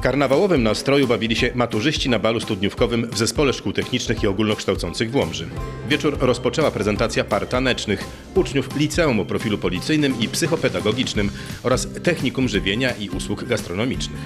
Karnawałowym nastroju bawili się maturzyści na balu studniówkowym w Zespole Szkół Technicznych i Ogólnokształcących w Łomży. Wieczór rozpoczęła prezentacja par tanecznych uczniów liceum o profilu policyjnym i psychopedagogicznym oraz technikum żywienia i usług gastronomicznych.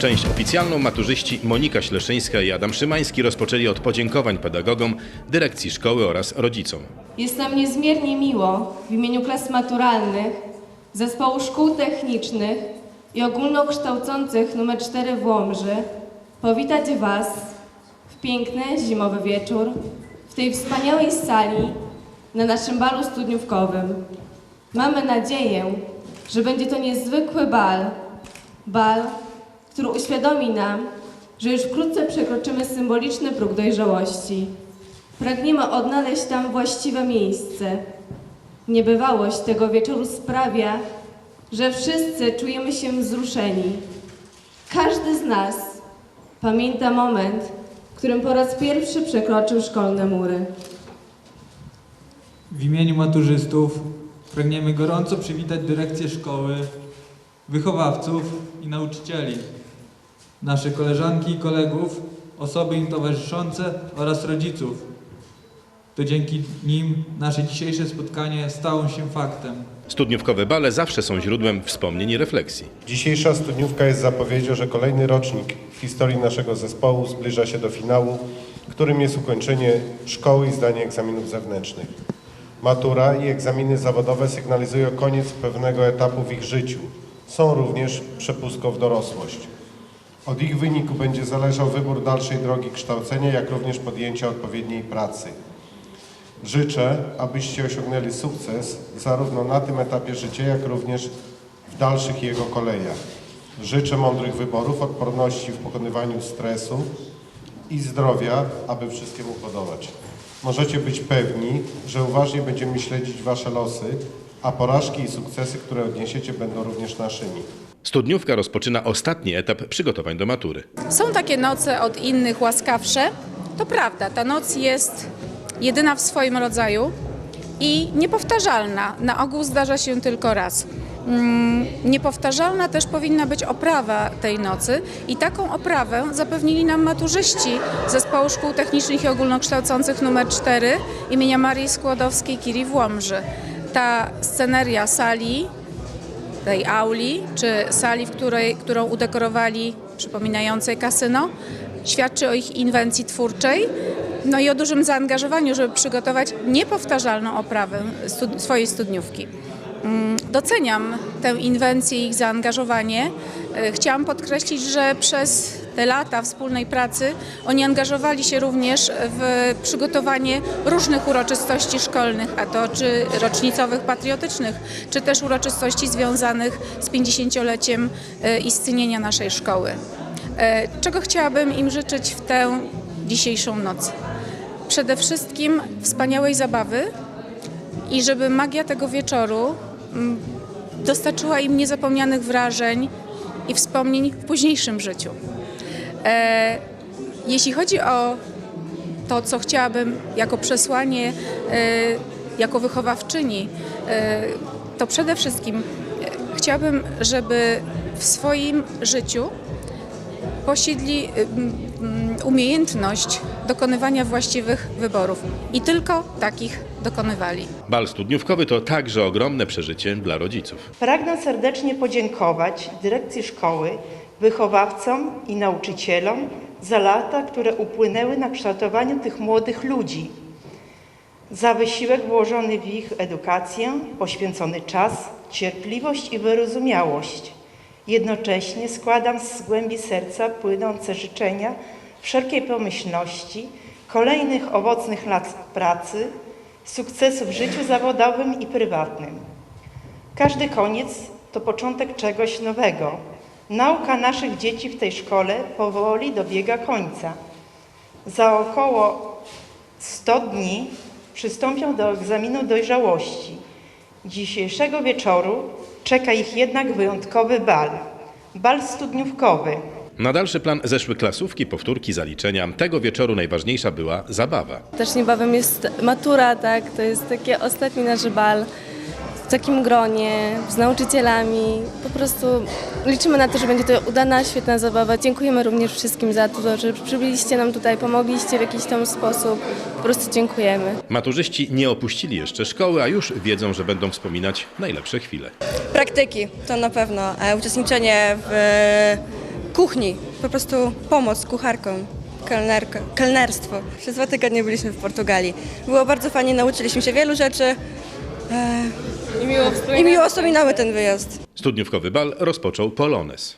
Część oficjalną maturzyści Monika Śleszyńska i Adam Szymański rozpoczęli od podziękowań pedagogom, dyrekcji szkoły oraz rodzicom. Jest nam niezmiernie miło w imieniu klas maturalnych, Zespołu Szkół Technicznych i Ogólnokształcących nr 4 w Łomży powitać Was w piękny zimowy wieczór w tej wspaniałej sali na naszym balu studniówkowym. Mamy nadzieję, że będzie to niezwykły bal, bal, który uświadomi nam, że już wkrótce przekroczymy symboliczny próg dojrzałości. Pragniemy odnaleźć tam właściwe miejsce. Niebywałość tego wieczoru sprawia, że wszyscy czujemy się wzruszeni. Każdy z nas pamięta moment, w którym po raz pierwszy przekroczył szkolne mury. W imieniu maturzystów pragniemy gorąco przywitać dyrekcję szkoły, wychowawców i nauczycieli, nasze koleżanki i kolegów, osoby im towarzyszące oraz rodziców. To dzięki nim nasze dzisiejsze spotkanie stało się faktem. Studniówkowe bale zawsze są źródłem wspomnień i refleksji. Dzisiejsza studniówka jest zapowiedzią, że kolejny rocznik w historii naszego zespołu zbliża się do finału, którym jest ukończenie szkoły i zdanie egzaminów zewnętrznych. Matura i egzaminy zawodowe sygnalizują koniec pewnego etapu w ich życiu. Są również przepustką w dorosłość. Od ich wyniku będzie zależał wybór dalszej drogi kształcenia, jak również podjęcia odpowiedniej pracy. Życzę, abyście osiągnęli sukces zarówno na tym etapie życia, jak również w dalszych jego kolejach. Życzę mądrych wyborów, odporności w pokonywaniu stresu i zdrowia, aby wszystkiemu podołać. Możecie być pewni, że uważnie będziemy śledzić Wasze losy, a porażki i sukcesy, które odniesiecie, będą również naszymi. Studniówka rozpoczyna ostatni etap przygotowań do matury. Są takie noce od innych łaskawsze. To prawda, ta noc jest jedyna w swoim rodzaju i niepowtarzalna. Na ogół zdarza się tylko raz. Mm, Niepowtarzalna też powinna być oprawa tej nocy i taką oprawę zapewnili nam maturzyści Zespołu Szkół Technicznych i Ogólnokształcących nr 4 imienia Marii Skłodowskiej-Curie w Łomży. Ta sceneria sali tej auli, czy sali, w której, którą udekorowali, przypominającej kasyno, świadczy o ich inwencji twórczej, no i o dużym zaangażowaniu, żeby przygotować niepowtarzalną oprawę stud- swojej studniówki. Mm, Doceniam tę inwencję i ich zaangażowanie. E, Chciałam podkreślić, że przez te lata wspólnej pracy oni angażowali się również w przygotowanie różnych uroczystości szkolnych, a to czy rocznicowych, patriotycznych, czy też uroczystości związanych z 50-leciem e, istnienia naszej szkoły. E, Czego chciałabym im życzyć w tę dzisiejszą noc? Przede wszystkim wspaniałej zabawy i żeby magia tego wieczoru dostarczyła im niezapomnianych wrażeń i wspomnień w późniejszym życiu. E, jeśli chodzi o to, co chciałabym jako przesłanie, e, jako wychowawczyni, e, to przede wszystkim chciałabym, żeby w swoim życiu posiedli umiejętność dokonywania właściwych wyborów i tylko takich dokonywali. Bal studniówkowy to także ogromne przeżycie dla rodziców. Pragnę serdecznie podziękować dyrekcji szkoły, wychowawcom i nauczycielom za lata, które upłynęły na kształtowaniu tych młodych ludzi, za wysiłek włożony w ich edukację, poświęcony czas, cierpliwość i wyrozumiałość. Jednocześnie składam z głębi serca płynące życzenia wszelkiej pomyślności, kolejnych owocnych lat pracy, sukcesu w życiu zawodowym i prywatnym. Każdy koniec to początek czegoś nowego. Nauka naszych dzieci w tej szkole powoli dobiega końca. Za około 100 dni przystąpią do egzaminu dojrzałości. Dzisiejszego wieczoru czeka ich jednak wyjątkowy bal. Bal studniówkowy. Na dalszy plan zeszły klasówki, powtórki, zaliczenia. Tego wieczoru najważniejsza była zabawa. Też niebawem jest matura, tak? To jest taki ostatni nasz bal w takim gronie, z nauczycielami. Po prostu liczymy na to, że będzie to udana, świetna zabawa. Dziękujemy również wszystkim za to, że przybyliście nam tutaj, pomogliście w jakiś tam sposób. Po prostu dziękujemy. Maturzyści nie opuścili jeszcze szkoły, a już wiedzą, że będą wspominać najlepsze chwile. Praktyki to na pewno. Uczestniczenie w e, kuchni, po prostu pomoc kucharkom, kelnerstwo. Przez dwa tygodnie byliśmy w Portugalii. Było bardzo fajnie, nauczyliśmy się wielu rzeczy e, i miło wspominamy ten wyjazd. Studniówkowy bal rozpoczął Polones.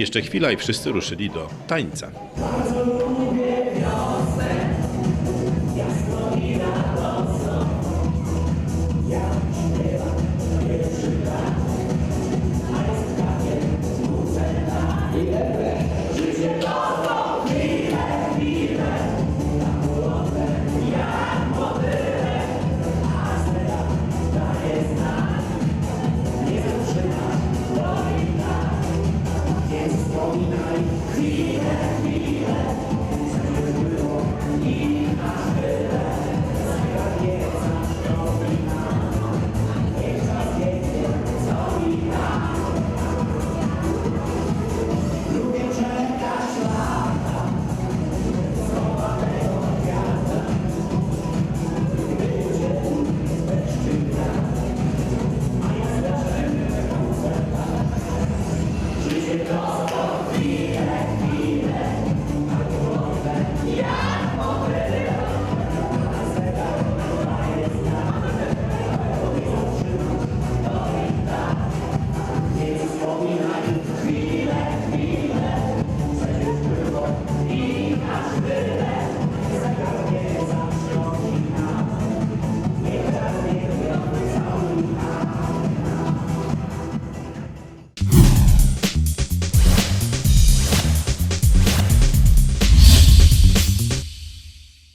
Jeszcze chwila i wszyscy ruszyli do tańca.